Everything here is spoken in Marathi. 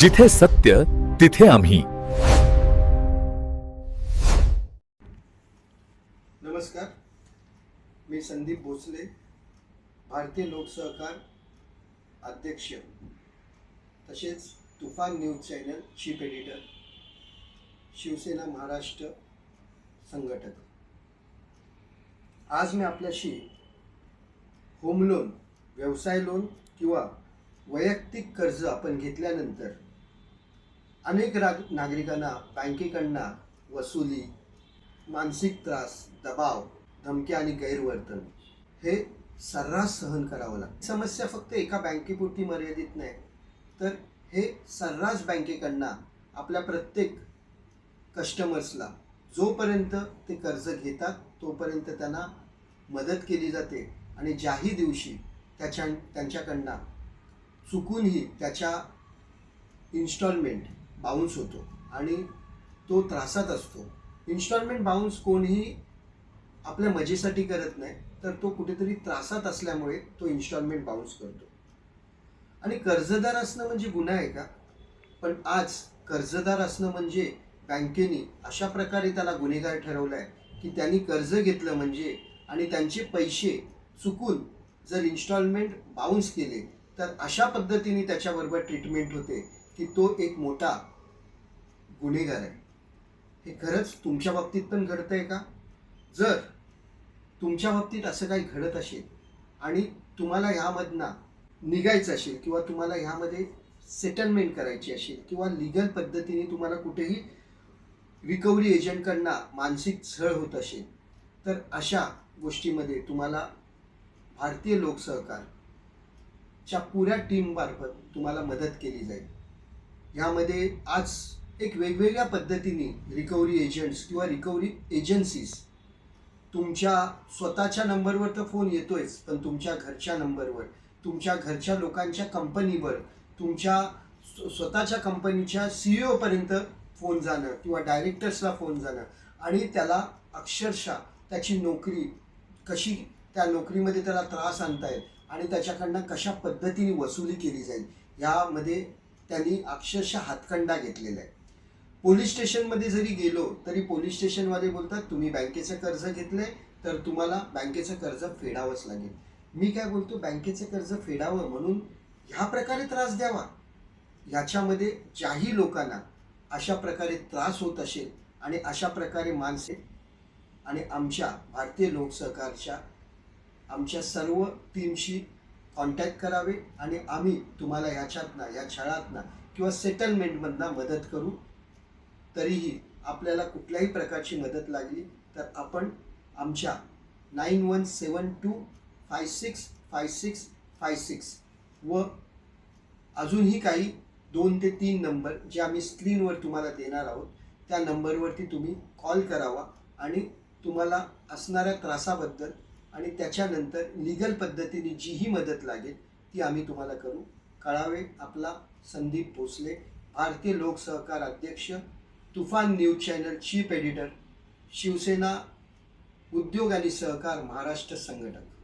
जिथे सत्य तिथे आम्ही. नमस्कार. मी संदीप भोसले भारतीय लोकसहकार अध्यक्ष. तसेच Toofan news channel chief editor Shivsena Maharashtra संघटक. आज मी आपल्याशी होम लोन व्यवसाय लोन किंवा वैयक्तिक कर्ज आपण घेतल्यानंतर अनेक राग नागरिकांना बँकेकडनं वसुली मानसिक त्रास दबाव धमक्या आणि गैरवर्तन हे सर्रास सहन करावं लागतं. समस्या फक्त एका बँकेपुरती मर्यादित नाही तर हे सर्रास बँकेकडनं आपल्या प्रत्येक कस्टमर्सला जोपर्यंत ते कर्ज घेतात तोपर्यंत त्यांना मदत केली जाते आणि ज्याही दिवशी त्याच्या त्यांच्याकडनं चुकूनही त्याच्या इन्स्टॉलमेंट बाउन्स होतो. आणि तो त्रासात असतो. इन्स्टॉलमेंट बाउन्स कोणीही आपल्या मजेसाठी करत नाही तर तो कुठेतरी त्रासात असल्यामुळे तो इन्स्टॉलमेंट बाउन्स करतो. आणि कर्जदार असणं म्हणजे गुन्हा आहे का? पण आज कर्जदार असणं म्हणजे बँकेने अशा प्रकारे त्याला गुन्हेगार ठरवलं आहे की त्यांनी कर्ज घेतलं म्हणजे आणि त्यांचे पैसे चुकून जर इन्स्टॉलमेंट बाउन्स केले तर अशा पद्धतीने त्याच्याबरोबर ट्रीटमेंट होते. की तो एक मोठा गुन्हेगार आहे. हे खरंच तुमच्या बाबतीत पण घडतंय का? जर तुमच्या बाबतीत असं काही घडत असेल आणि तुम्हाला ह्यामधनं निघायचं असेल किंवा तुम्हाला ह्यामध्ये सेटलमेंट करायची असेल किंवा लिगल पद्धतीने तुम्हाला कुठेही रिकव्हरी एजंटकडनं मानसिक झळ होत असेल तर अशा गोष्टीमध्ये तुम्हाला भारतीय लोकसहकारच्या पुऱ्या टीममार्फत तुम्हाला मदत केली जाईल. यामध्ये आज एक वेगवेगळ्या पद्धतीने रिकव्हरी एजंट्स किंवा रिकव्हरी एजन्सीज तुमच्या स्वतःच्या नंबरवर तर फोन येतोयच पण तुमच्या घरच्या नंबरवर तुमच्या घरच्या लोकांच्या कंपनीवर तुमच्या स्व- स्वतःच्या कंपनीच्या सी ओपर्यंत फोन जाणं किंवा डायरेक्टर्सला फोन जाणं आणि त्याला अक्षरशः त्याची नोकरी कशी त्या नोकरीमध्ये त्याला त्रास आणता येईल आणि त्याच्याकडनं कशा पद्धतीने वसुली केली जाईल यामध्ये त्यांनी अक्षरशः हातखंडा घेतलेला आहे. पोलीस स्टेशनमध्ये जरी गेलो तरी पोलीस स्टेशनवाले बोलतात तुम्ही बँकेचं कर्ज घेतलंय तर तुम्हाला बँकेचं कर्ज फेडावंच लागेल. मी काय बोलतो बँकेचं कर्ज फेडावं म्हणून ह्या प्रकारे त्रास द्यावा. याच्यामध्ये ज्याही लोकांना अशा प्रकारे त्रास होत असेल आणि अशा प्रकारे माणसे आणि आमच्या भारतीय लोकसहकारच्या आमच्या सर्व टीमशी कॉन्टॅक्ट करावे आणि आम्ही तुम्हाला ह्याच्यातनं या छळातनं किंवा सेटलमेंटमधनं मदत करू. तरीही आपल्याला कुठल्याही प्रकारची मदत लागली तर आपण आमच्या nine one seven two five six five six five six व अजूनही काही दोन ते तीन नंबर जे आम्ही स्क्रीनवर तुम्हाला देणार आहोत त्या नंबरवरती तुम्ही कॉल करावा आणि तुम्हाला असणाऱ्या त्रासाबद्दल आणि त्याच्यानंतर लिगल पद्धतीने जीही मदत लागेल ती आम्ही तुम्हाला करू. कळावे आपला संदीप भोसले भारतीय लोकसहकार अध्यक्ष Toofan news channel chief editor Shivsena उद्योग आणि सहकार महाराष्ट्र संघटक.